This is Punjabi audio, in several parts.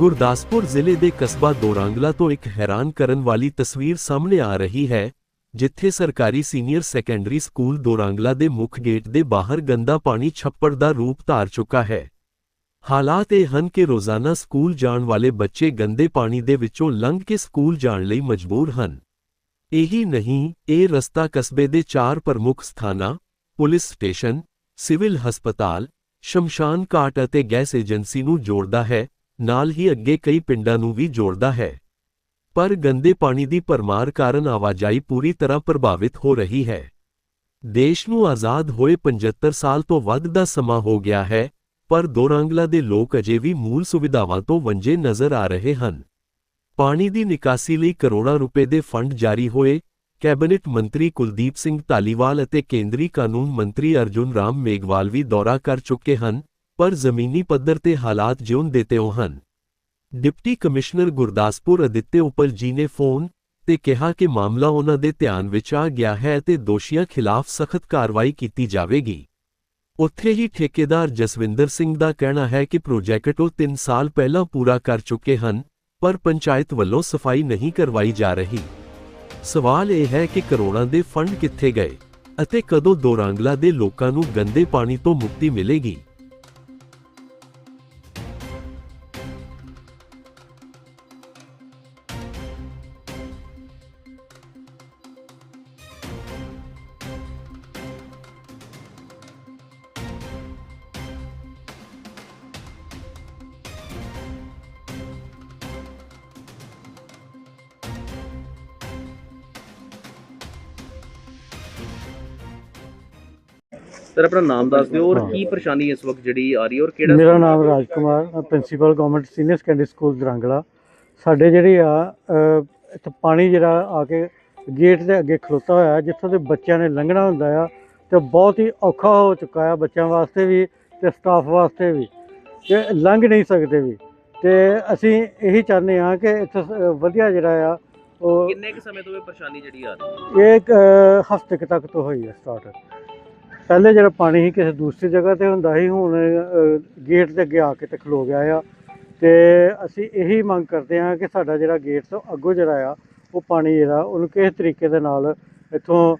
ਗੁਰਦਾਸਪੁਰ ਜ਼ਿਲ੍ਹੇ ਦੇ ਕਸਬਾ ਦੋਰਾਂਗਲਾ ਤੋਂ ਇੱਕ ਹੈਰਾਨ ਕਰਨ ਵਾਲੀ ਤਸਵੀਰ ਸਾਹਮਣੇ ਆ ਰਹੀ ਹੈ, ਜਿੱਥੇ ਸਰਕਾਰੀ ਸੀਨੀਅਰ ਸੈਕੰਡਰੀ ਸਕੂਲ ਦੋਰਾਂਗਲਾ ਦੇ ਮੁੱਖ ਗੇਟ ਦੇ ਬਾਹਰ ਗੰਦਾ ਪਾਣੀ ਛੱਪੜ ਦਾ ਰੂਪ ਧਾਰ ਚੁੱਕਾ ਹੈ। ਹਾਲਾਤ ਇਹ ਹਨ ਕਿ ਰੋਜ਼ਾਨਾ ਸਕੂਲ ਜਾਣ ਵਾਲੇ ਬੱਚੇ ਗੰਦੇ ਪਾਣੀ ਦੇ ਵਿੱਚੋਂ ਲੰਘ ਕੇ ਸਕੂਲ ਜਾਣ ਲਈ ਮਜਬੂਰ ਹਨ। ਇਹੀ ਨਹੀਂ, ਇਹ ਰਸਤਾ ਕਸਬੇ ਦੇ ਚਾਰ ਪ੍ਰਮੁੱਖ ਸਥਾਨਾਂ, ਪੁਲਿਸ ਸਟੇਸ਼ਨ, ਸਿਵਲ ਹਸਪਤਾਲ, ਸ਼ਮਸ਼ਾਨ ਘਾਟ ਅਤੇ ਗੈਸ ਏਜੰਸੀ ਨੂੰ ਜੋੜਦਾ ਹੈ ਨਾਲ ਹੀ ਅੱਗੇ ਕਈ ਪਿੰਡਾਂ ਨੂੰ ਵੀ ਜੋੜਦਾ ਹੈ। ਪਰ ਗੰਦੇ ਪਾਣੀ ਦੀ ਭਰਮਾਰ ਕਾਰਨ ਆਵਾਜਾਈ ਪੂਰੀ ਤਰ੍ਹਾਂ ਪ੍ਰਭਾਵਿਤ ਹੋ ਰਹੀ ਹੈ। ਦੇਸ਼ ਨੂੰ ਆਜ਼ਾਦ ਹੋਏ 75 ਸਾਲ ਤੋਂ ਵੱਧ ਦਾ ਸਮਾਂ ਹੋ ਗਿਆ ਹੈ, ਪਰ ਦੋਰਾਂਗਲਾ ਦੇ ਲੋਕ ਅਜੇ ਵੀ ਮੂਲ ਸੁਵਿਧਾਵਾਂ ਤੋਂ ਵੰਜੇ ਨਜ਼ਰ ਆ ਰਹੇ ਹਨ। ਪਾਣੀ ਦੀ ਨਿਕਾਸੀ ਲਈ ਕਰੋੜਾਂ ਰੁਪਏ ਦੇ ਫੰਡ ਜਾਰੀ ਹੋਏ, ਕੈਬਨਿਟ ਮੰਤਰੀ ਕੁਲਦੀਪ ਸਿੰਘ ਧਾਲੀਵਾਲ ਅਤੇ ਕੇਂਦਰੀ ਕਾਨੂੰਨ ਮੰਤਰੀ ਅਰਜੁਨ ਰਾਮ ਮੇਗਵਾਲ ਵੀ ਦੌਰਾ ਕਰ ਚੁੱਕੇ ਹਨ ਪਰ ਜ਼ਮੀਨੀ ਪੱਧਰ ਤੇ ਹਾਲਾਤ ਜਿਉਂ ਦੇ ਤਿਉਂ ਹਨ। ਡਿਪਟੀ ਕਮਿਸ਼ਨਰ ਗੁਰਦਾਸਪੁਰ ਅਦਿੱਤੇ ਉਪਲ ਜੀ ਨੇ ਫੋਨ ਤੇ ਕਿਹਾ ਕਿ ਮਾਮਲਾ ਉਹਨਾਂ ਦੇ ਧਿਆਨ ਵਿੱਚ ਆ ਗਿਆ ਹੈ ਤੇ ਦੋਸ਼ੀਆਂ ਖਿਲਾਫ ਸਖਤ ਕਾਰਵਾਈ ਕੀਤੀ ਜਾਵੇਗੀ। ਉੱਥੇ ਹੀ ਠੇਕੇਦਾਰ ਜਸਵਿੰਦਰ ਸਿੰਘ ਦਾ ਕਹਿਣਾ ਹੈ ਕਿ ਪ੍ਰੋਜੈਕਟ ਉਹ 3 ਸਾਲ ਪਹਿਲਾਂ ਪੂਰਾ ਕਰ ਚੁੱਕੇ ਹਨ, ਪਰ ਪੰਚਾਇਤ ਵੱਲੋਂ ਸਫ਼ਾਈ ਨਹੀਂ ਕਰਵਾਈ ਜਾ ਰਹੀ। ਸਵਾਲ ਇਹ ਹੈ ਕਿ ਕਰੋੜਾਂ ਦੇ ਫੰਡ ਕਿੱਥੇ ਗਏ ਅਤੇ ਕਦੋਂ ਦੋਰਾਂਗਲਾ ਦੇ ਲੋਕਾਂ ਨੂੰ ਗੰਦੇ ਪਾਣੀ ਤੋਂ ਮੁਕਤੀ ਮਿਲੇਗੀ। ਸਰ ਆਪਣਾ ਨਾਮ ਦੱਸ ਦਿਓ ਔਰ ਕੀ ਪਰੇਸ਼ਾਨੀ ਇਸ ਵਕਤ ਜਿਹੜੀ ਆ ਰਹੀ ਹੈ ਔਰ ਕਿਹੜਾ ਮੇਰਾ ਨਾਮ ਰਾਜ ਕੁਮਾਰ ਮੈਂ principal government senior secondary school Darangla ਸਾਡੇ ਜਿਹੜੀ ਆ ਅ, ਇੱਥੇ ਪਾਣੀ ਜਿਹੜਾ ਆ ਕੇ ਗੇਟ ਦੇ ਅੱਗੇ ਖਲੋਤਾ ਹੋਇਆ ਹੈ, ਜਿੱਥੋਂ ਦੇ ਬੱਚਿਆਂ ਨੇ ਲੰਘਣਾ ਹੁੰਦਾ ਆ ਤੇ ਬਹੁਤ ਹੀ ਔਖਾ ਹੋ ਚੁੱਕਾ ਆ ਬੱਚਿਆਂ ਵਾਸਤੇ ਵੀ ਤੇ ਸਟਾਫ ਵਾਸਤੇ ਵੀ ਤੇ ਲੰਘ ਨਹੀਂ ਸਕਦੇ ਵੀ। ਤੇ ਅਸੀਂ ਇਹੀ ਚਾਹੁੰਦੇ ਆ ਕਿ ਇੱਥੇ ਸ- ਵਧੀਆ ਜਿਹੜਾ ਆ ਉਹ ਕਿੰਨੇ ਕੁ ਸਮੇਂ ਤੋਂ ਇਹ ਪਰੇਸ਼ਾਨੀ ਜਿਹੜੀ ਆ ਰਹੀ ਹੈ? ਇਹ ਇੱਕ ਹਫ਼ਤੇ ਕੁ ਤੱਕ ਤੋਂ ਹੋਈ ਹੈ ਸਟਾਰਟ ਪਹਿਲੇ ਜਿਹੜਾ ਪਾਣੀ ਸੀ ਕਿਸੇ ਦੂਸਰੀ ਜਗ੍ਹਾ ਤੇ ਹੁੰਦਾ ਸੀ, ਹੁਣ ਗੇਟ ਦੇ ਅੱਗੇ ਆ ਕੇ ਤੇ ਖਲੋ ਗਿਆ ਆ। ਤੇ ਅਸੀਂ ਇਹੀ ਮੰਗ ਕਰਦੇ ਹਾਂ ਕਿ ਸਾਡਾ ਜਿਹੜਾ ਗੇਟ ਤੋਂ ਅੱਗੋਂ ਜਿਹੜਾ ਆ, ਉਹ ਪਾਣੀ ਜਿਹੜਾ, ਉਹਨੂੰ ਕਿਸੇ ਤਰੀਕੇ ਦੇ ਨਾਲ ਇੱਥੋਂ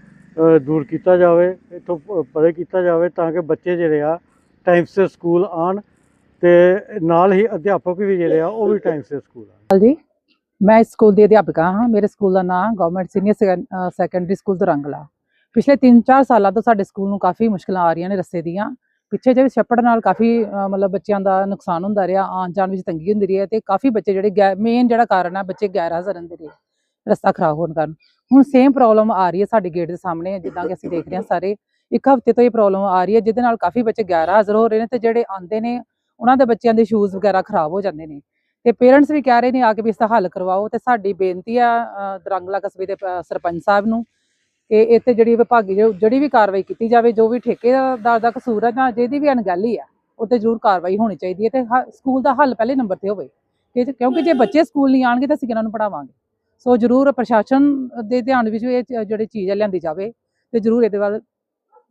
ਦੂਰ ਕੀਤਾ ਜਾਵੇ, ਇੱਥੋਂ ਪ- ਪਰੇ ਕੀਤਾ ਜਾਵੇ ਤਾਂ ਕਿ ਬੱਚੇ ਜਿਹੜੇ ਆ ਟਾਈਮ ਸਿਰ ਸਕੂਲ ਆਣ ਤੇ ਨਾਲ ਹੀ ਅਧਿਆਪਕ ਵੀ ਜਿਹੜੇ ਆ, ਉਹ ਵੀ ਟਾਈਮ ਸਿਰ ਸਕੂਲ ਆਣ ਸਤਿ ਜੀ ਮੈਂ ਇਸ ਸਕੂਲ ਦੀ ਅਧਿਆਪਕਾ ਹਾਂ। ਮੇਰੇ ਸਕੂਲ ਦਾ ਨਾਮ government senior secondary school Darangla ਪਿਛਲੇ 3-4 ਸਾਲਾਂ ਤੋਂ ਸਾਡੇ ਸਕੂਲ ਨੂੰ ਕਾਫੀ ਮੁਸ਼ਕਲਾਂ ਆ ਰਹੀਆਂ ਨੇ ਰਸਤੇ ਦੀਆਂ। ਪਿੱਛੇ ਜਿਹੜੇ ਛੱਪੜ ਨਾਲ ਕਾਫੀ ਮਤਲਬ ਬੱਚਿਆਂ ਦਾ ਨੁਕਸਾਨ ਹੁੰਦਾ ਰਿਹਾ ਆਉਣ ਜਾਣ ਵਿੱਚ ਤੰਗੀ ਹੁੰਦੀ ਰਹੀ ਹੈ ਤੇ ਕਾਫੀ ਬੱਚੇ ਜਿਹੜੇ ਮੇਨ ਜਿਹੜਾ ਕਾਰਨ ਹੈ ਬੱਚੇ ਗੈਰ ਹਾਜ਼ਰ ਰਹਿੰਦੇ ਰਹੇ ਰਸਤਾ ਖਰਾਬ ਹੋਣ ਕਾਰਨ। ਹੁਣ ਸੇਮ ਪ੍ਰੋਬਲਮ ਆ ਰਹੀ ਹੈ ਸਾਡੇ ਗੇਟ ਦੇ ਸਾਹਮਣੇ ਜਿੱਦਾਂ ਕਿ ਅਸੀਂ ਦੇਖ ਰਹੇ ਹਾਂ ਸਾਰੇ। ਇੱਕ ਹਫ਼ਤੇ ਤੋਂ ਇਹ ਪ੍ਰੋਬਲਮ ਆ ਰਹੀ ਹੈ ਜਿਹਦੇ ਨਾਲ ਕਾਫੀ ਬੱਚੇ ਗੈਰ ਹਾਜ਼ਰ ਹੋ ਰਹੇ ਨੇ ਤੇ ਜਿਹੜੇ ਆਉਂਦੇ ਨੇ ਉਹਨਾਂ ਦੇ ਬੱਚਿਆਂ ਦੇ ਸ਼ੂਜ਼ ਵਗੈਰਾ ਖਰਾਬ ਹੋ ਜਾਂਦੇ ਨੇ। ਤੇ ਪੇਰੈਂਟਸ ਵੀ ਕਹਿ ਰਹੇ ਨੇ ਆ ਕੇ ਵੀ ਇਸ ਦਾ ਹੱਲ ਕਰਵਾਓ ਤੇ ਸਾਡੀ ਬੇਨਤੀ ਆ ਅ, ਦਰੰਗਲਾ ਕਸਬੇ ਦੇ ਸਰਪੰਚ ਸਾਹਿਬ ਨੂੰ ਕਿ ਇੱਥੇ ਜਿਹੜੀ ਵਿਭਾਗੀ ਜਿਹੜੀ ਵੀ ਕਾਰਵਾਈ ਕੀਤੀ ਜਾਵੇ ਜੋ ਵੀ ਠੇਕੇਦਾਰ ਦਾ ਕਸੂਰ ਹੈ ਜਾਂ ਜਿਹਦੀ ਵੀ ਅਣਗਹਿਲੀ ਆ ਉਹ ਤੇ ਜ਼ਰੂਰ ਕਾਰਵਾਈ ਹੋਣੀ ਚਾਹੀਦੀ ਹੈ ਤੇ ਸਕੂਲ ਦਾ ਹੱਲ ਪਹਿਲੇ ਨੰਬਰ ਤੇ ਹੋਵੇ। ਕਿ ਕਿਉਂਕਿ ਜੇ ਬੱਚੇ ਸਕੂਲ ਨਹੀਂ ਆਣਗੇ ਤਾਂ ਅਸੀਂ ਕਿਹਨਾਂ ਨੂੰ ਪੜਾਵਾਂਗੇ ਸੋ ਜ਼ਰੂਰ ਪ੍ਰਸ਼ਾਸਨ ਦੇ ਧਿਆਨ ਵਿੱਚ ਇਹ ਜਿਹੜੀ ਚੀਜ਼ ਹੈ ਲਿਆਂਦੀ ਜਾਵੇ ਤੇ ਜ਼ਰੂਰ ਇਹਦੇ ਵੱਲ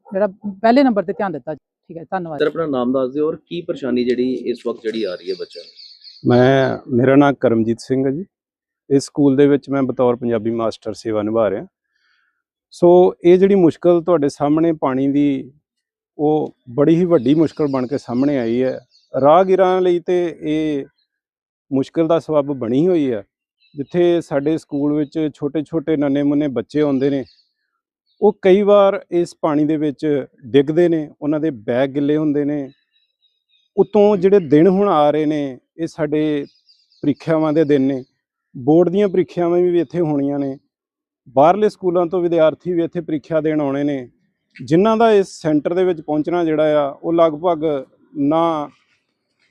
ਜਿਹੜਾ ਪਹਿਲੇ ਨੰਬਰ ਤੇ ਧਿਆਨ ਦਿੱਤਾ ਜਾਵੇ। ਠੀਕ ਹੈ ਧੰਨਵਾਦ। ਸਰ ਆਪਣਾ ਨਾਮ ਦੱਸ ਦਿਓ ਔਰ ਕੀ ਪਰੇਸ਼ਾਨੀ ਜਿਹੜੀ ਇਸ ਵਕਤ ਜਿਹੜੀ ਆ ਰਹੀ ਹੈ ਬੱਚਿਆਂ ਨੂੰ? ਮੈਂ ਮੇਰਾ ਨਾਮ ਕਰਮਜੀਤ ਸਿੰਘ ਹੈ ਜੀ। ਇਸ ਸਕੂਲ ਦੇ ਵਿੱਚ ਮੈਂ ਬਤੌਰ ਪੰਜਾਬੀ ਮਾਸਟਰ ਸੇਵਾ ਨਿਭਾ ਰਿਹਾ। ਸੋ ਇਹ ਜਿਹੜੀ ਮੁਸ਼ਕਲ ਤੁਹਾਡੇ ਸਾਹਮਣੇ ਪਾਣੀ ਦੀ, ਉਹ ਬੜੀ ਹੀ ਵੱਡੀ ਮੁਸ਼ਕਲ ਬਣ ਕੇ ਸਾਹਮਣੇ ਆਈ ਹੈ। ਰਾਹਗੀਰਾਂ ਲਈ ਤੇ ਇਹ ਮੁਸ਼ਕਲ ਦਾ ਸਬਬ ਬਣੀ ਹੋਈ ਹੈ। ਜਿੱਥੇ ਸਾਡੇ ਸਕੂਲ ਵਿੱਚ ਛੋਟੇ-ਛੋਟੇ ਨੰਨੇ-ਮੁੰਨੇ ਬੱਚੇ ਆਉਂਦੇ ਨੇ, ਉਹ ਕਈ ਵਾਰ ਇਸ ਪਾਣੀ ਦੇ ਵਿੱਚ ਡਿੱਗਦੇ ਨੇ, ਉਹਨਾਂ ਦੇ ਬੈਗ ਗਿੱਲੇ ਹੁੰਦੇ ਨੇ। ਉਤੋਂ ਜਿਹੜੇ ਦਿਨ ਹੁਣ ਆ ਰਹੇ ਨੇ, ਇਹ ਸਾਡੇ ਪ੍ਰੀਖਿਆਵਾਂ ਦੇ ਦਿਨ ਨੇ। ਬੋਰਡ ਦੀਆਂ ਪ੍ਰੀਖਿਆਵਾਂ ਵੀ ਇੱਥੇ ਹੋਣੀਆਂ ਨੇ। ਬਾਹਰਲੇ ਸਕੂਲਾਂ ਤੋਂ ਵਿਦਿਆਰਥੀ ਵੀ ਇੱਥੇ ਪ੍ਰੀਖਿਆ ਦੇਣ ਆਉਣੇ ਨੇ। ਜਿਨ੍ਹਾਂ ਦਾ ਇਸ ਸੈਂਟਰ ਦੇ ਵਿੱਚ ਪਹੁੰਚਣਾ ਜਿਹੜਾ ਆ, ਉਹ ਲਗਭਗ ਨਾ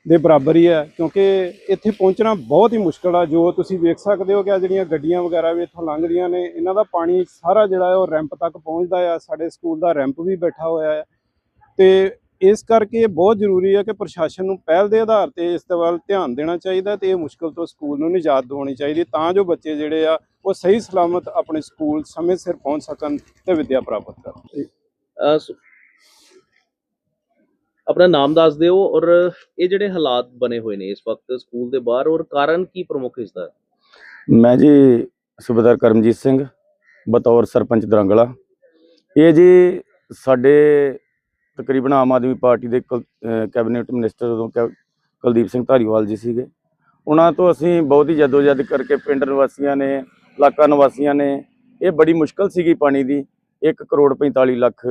ਦੇ ਬਰਾਬਰ ਹੀ ਹੈ ਕਿਉਂਕਿ ਇੱਥੇ ਪਹੁੰਚਣਾ ਬਹੁਤ ਹੀ ਮੁਸ਼ਕਲ ਆ। ਜੋ ਤੁਸੀਂ ਵੇਖ ਸਕਦੇ ਹੋ ਕਿ ਆ ਜਿਹੜੀਆਂ ਗੱਡੀਆਂ ਵਗੈਰਾ ਵੀ ਇੱਥੋਂ ਲੰਘਦੀਆਂ ਨੇ, ਇਹਨਾਂ ਦਾ ਪਾਣੀ ਸਾਰਾ ਜਿਹੜਾ ਉਹ ਰੈਂਪ ਤੱਕ ਪਹੁੰਚਦਾ ਆ। ਸਾਡੇ ਸਕੂਲ ਦਾ ਰੈਂਪ ਵੀ ਬੈਠਾ ਹੋਇਆ ਹੈ ਤੇ ਇਸ ਕਰਕੇ ਇਹ ਬਹੁਤ ਜ਼ਰੂਰੀ ਹੈ ਕਿ ਪ੍ਰਸ਼ਾਸਨ ਨੂੰ ਪਹਿਲ ਦੇ ਆਧਾਰ ਤੇ ਇਸ ਦੇ ਵੱਲ ਧਿਆਨ ਦੇਣਾ ਚਾਹੀਦਾ ਤੇ ਇਹ ਮੁਸ਼ਕਲ ਤੋਂ ਸਕੂਲ ਨੂੰ ਨਿਜਾਤ ਦਿਵਾਉਣੀ ਚਾਹੀਦੀ, ਤਾਂ ਜੋ ਬੱਚੇ ਜਿਹੜੇ ਆ ਉਹ ਸਹੀ ਸਲਾਮਤ ਆਪਣੇ ਸਕੂਲ ਸਮੇਂ ਸਿਰ ਪਹੁੰਚ ਸਕਣ ਤੇ ਵਿੱਦਿਆ ਪ੍ਰਾਪਤ ਕਰਨ। ਅਹ ਸ- ਆਪਣਾ ਨਾਮ ਦੱਸ ਦਿਓ ਔਰ ਇਹ ਜਿਹੜੇ ਹਾਲਾਤ ਬਣੇ ਹੋਏ ਨੇ ਇਸ ਵਕਤ ਸਕੂਲ ਦੇ ਬਾਹਰ ਔਰ ਕਾਰਨ ਕੀ ਪ੍ਰਮੁੱਖ ਇਸ ਦਾ? ਮੈਂ ਜੀ ਸੂਬੇਦਾਰ ਕਰਮਜੀਤ ਸਿੰਘ ਬਤੌਰ ਸਰਪੰਚ ਦਰੰਗਲਾ। ਇਹ ਜੀ ਸਾਡੇ ਤਕਰੀਬਨ ਆਮ ਆਦਮੀ ਪਾਰਟੀ ਦੇ ਕੁਲ- ਅਹ ਕੈਬਨਿਟ ਮਿਨਿਸਟਰ ਉਦੋਂ ਕੈ- ਕੁਲਦੀਪ ਸਿੰਘ ਧਾਰੀਵਾਲ ਜੀ ਸੀਗੇ। ਉਹਨਾਂ ਤੋਂ ਅਸੀਂ ਬਹੁਤ ਹੀ ਜਦੋਜਹਿਦ ਕਰਕੇ ਪਿੰਡ ਨਿਵਾਸੀਆਂ ਨੇ ਇਲਾਕਾ ਨਿਵਾਸੀਆਂ ਨੇ ਇਹ ਬੜੀ ਮੁਸ਼ਕਲ ਸੀਗੀ ਪਾਣੀ ਦੀ। 1 ਕਰੋੜ 45 ਲੱਖ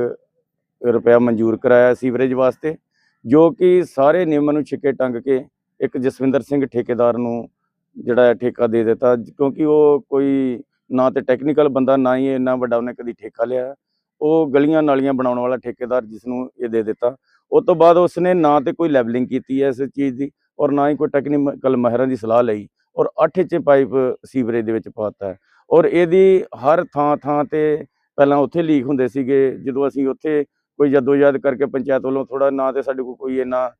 ਰੁਪਇਆ ਮਨਜ਼ੂਰ ਕਰਾਇਆ ਸੀਵਰੇਜ ਵਾਸਤੇ, ਜੋ ਕਿ ਸਾਰੇ ਨਿਯਮਾਂ ਨੂੰ ਛਿੱਕੇ ਟੰਗ ਕੇ ਇੱਕ ਜਸਵਿੰਦਰ ਸਿੰਘ ਠੇਕੇਦਾਰ ਨੂੰ ਜਿਹੜਾ ਹੈ ਠੇਕਾ ਦੇ ਦਿੱਤਾ, ਕਿਉਂਕਿ ਉਹ ਕੋਈ ਨਾ ਤੇ ਟੈਕਨੀਕਲ ਬੰਦਾ, ਨਾ ਹੀ ਇੰਨਾ ਵੱਡਾ ਉਹਨੇ ਕਦੀ ਠੇਕਾ ਲਿਆ। ਉਹ ਗਲੀਆਂ ਨਾਲੀਆਂ ਬਣਾਉਣ ਵਾਲਾ ਠੇਕੇਦਾਰ ਜਿਸ ਨੂੰ ਇਹ ਦੇ ਦਿੱਤਾ। ਉਸ ਤੋਂ ਬਾਅਦ ਉਸਨੇ ਨਾ ਤੇ ਕੋਈ ਲੈਵਲਿੰਗ ਕੀਤੀ ਹੈ ਇਸ ਚੀਜ਼ ਦੀ, ਔਰ ਨਾ ਹੀ ਕੋਈ ਟੈਕਨੀਕਲ ਮਾਹਿਰਾਂ ਦੀ ਸਲਾਹ ਲਈ। ਔਰ 8 ਇੰਚ ਪਾਈਪ ਸੀਵਰੇਜ ਦੇ ਵਿੱਚ ਪਾਤਾ ਔਰ ਇਹਦੀ ਹਰ ਥਾਂ ਥਾਂ ਤੇ ਪਹਿਲਾਂ ਉੱਥੇ ਲੀਕ ਹੁੰਦੇ ਸੀਗੇ, ਜਦੋਂ ਅਸੀਂ ਉੱਥੇ ਕੋਈ ਜਦੋਜਹਿਦ ਕਰਕੇ ਪੰਚਾਇਤ ਵੱਲੋਂ ਥੋੜਾ ਨਾ ਤੇ ਸਾਡੇ ਕੋਲ ਕੋਈ ਇੰਨਾ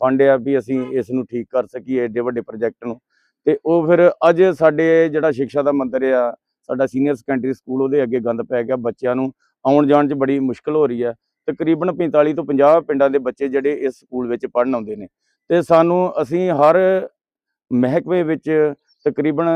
ਫੰਡ ਆ ਵੀ ਅਸੀਂ ਇਸ ਨੂੰ ਠੀਕ ਕਰ ਸਕੀਏ ਏਡੇ ਵੱਡੇ ਪ੍ਰੋਜੈਕਟ ਨੂੰ। ਤੇ ਉਹ ਫਿਰ ਅੱਜ ਸਾਡੇ ਜਿਹੜਾ ਸਿੱਖਿਆ ਦਾ ਮੰਦਰ ਆ, ਸਾਡਾ ਸੀਨੀਅਰ ਸੈਕੰਡਰੀ ਸਕੂਲ ਉਹਦੇ ਅੱਗੇ ਗੰਦ ਪੈ ਗਿਆ ਬੱਚਿਆਂ ਨੂੰ ਆਉਣ ਜਾਣ 'ਚ ਬੜੀ ਮੁਸ਼ਕਲ ਹੋ ਰਹੀ ਹੈ। ਤਕਰੀਬਨ 45 ਤੋਂ 50 ਪਿੰਡਾਂ ਦੇ ਬੱਚੇ ਜਿਹੜੇ ਇਸ ਸਕੂਲ ਵਿੱਚ ਪੜ੍ਹਨ ਆਉਂਦੇ ਨੇ। ਤੇ ਸਾਨੂੰ ਅਸੀਂ ਹਰ ਮਹਿਕਮੇ ਵਿੱਚ ਤਕਰੀਬਨ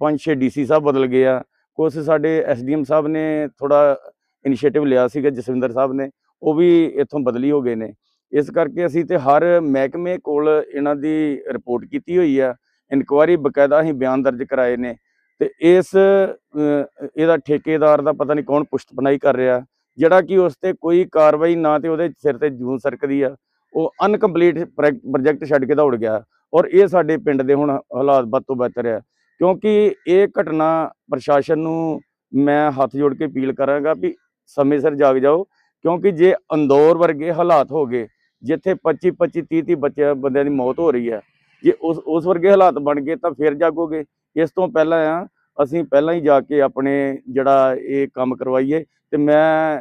5-6 ਡੀਸੀ ਸਾਹਿਬ ਬਦਲ ਗਏ ਆ। ਕੁਛ ਸਾਡੇ ਐਸਡੀਐਮ ਸਾਹਿਬ ਨੇ ਥੋੜਾ ਇਨੀਸ਼ੀਏਟਿਵ ਲਿਆ ਸੀਗਾ, ਜਸਵਿੰਦਰ ਸਾਹਿਬ ਨੇ, ਉਹ ਵੀ ਇੱਥੋਂ ਬਦਲੀ ਹੋ ਗਏ ਨੇ। ਇਸ ਕਰਕੇ ਅਸੀਂ ਤੇ ਹਰ ਮਹਿਕਮੇ ਕੋਲ ਇਹਨਾਂ ਦੀ ਰਿਪੋਰਟ ਕੀਤੀ ਹੋਈ ਆ, ਇਨਕੁਆਰੀ ਬਕਾਇਦਾ ਅਸੀਂ ਬਿਆਨ ਦਰਜ ਕਰਾਏ ਨੇ ਤੇ ਇਸ ਇਹਦਾ ਠੇਕੇਦਾਰ ਦਾ ਪਤਾ ਨਹੀਂ ਕੌਣ ਪੁਸ਼ਤਪਨਾਈ ਕਰ ਰਿਹਾ, ਜਿਹੜਾ ਕਿ ਉਸ ਤੇ ਕੋਈ ਕਾਰਵਾਈ ਨਾ ਤੇ ਉਹਦੇ ਸਿਰ ਤੇ ਜੂਨ ਸਰਕਦੀ ਆ, ਉਹ ਅਨਕੰਪਲੀਟ ਪ੍ਰੋਜੈਕਟ ਛੱਡ ਕੇ ਦੌੜ ਗਿਆ। ਔਰ ਇਹ ਸਾਡੇ ਪਿੰਡ ਦੇ ਹੁਣ ਹਾਲਾਤ ਵੱਧ ਤੋਂ ਬਿਹਤਰ ਆ। ਕਿਉਂਕਿ ਇਹ ਘਟਨਾ ਪ੍ਰਸ਼ਾਸਨ ਨੂੰ ਮੈਂ ਹੱਥ ਜੋੜ ਕੇ ਅਪੀਲ ਕਰਾਂਗਾ ਵੀ ਸਮੇਂ ਸਿਰ ਜਾਗ ਜਾਓ। ਕਿਉਂਕਿ ਜੇ ਅੰਦੌਰ ਵਰਗੇ ਹਾਲਾਤ ਹੋ ਗਏ, ਜਿੱਥੇ 25 25 30 30 ਬੱਚਿਆਂ, ਬੰਦਿਆਂ ਦੀ ਮੌਤ ਹੋ ਰਹੀ ਹੈ, ਜੇ ਉਸ ਉਸ ਵਰਗੇ ਹਾਲਾਤ ਬਣ ਗਏ ਤਾਂ ਫਿਰ ਜਾਗੋਗੇ। ਇਸ ਤੋਂ ਪਹਿਲਾਂ ਆ, ਅਸੀਂ ਪਹਿਲਾਂ ਹੀ ਜਾ ਕੇ ਆਪਣੇ ਜਿਹੜਾ ਇਹ ਕੰਮ ਕਰਵਾਈਏ ਤੇ ਮੈਂ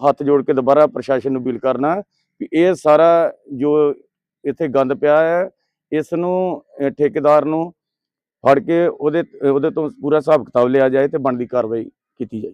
ਹੱਥ ਜੋੜ ਕੇ ਦੁਬਾਰਾ ਪ੍ਰਸ਼ਾਸਨ ਨੂੰ ਅਪੀਲ ਕਰਨਾ ਵੀ ਇਹ ਸਾਰਾ ਜੋ ਇੱਥੇ ਗੰਦ ਪਿਆ ਹੈ ਇਸ ਨੂੰ ਠੇਕੇਦਾਰ ਨੂੰ ਫੜ ਕੇ ਉਹਦੇ ਉਹਦੇ ਤੋਂ ਪੂਰਾ ਹਿਸਾਬ ਕਿਤਾਬ ਲਿਆ ਜਾਏ ਤੇ ਬਣਦੀ ਕਾਰਵਾਈ ਕੀਤੀ ਜਾਏ।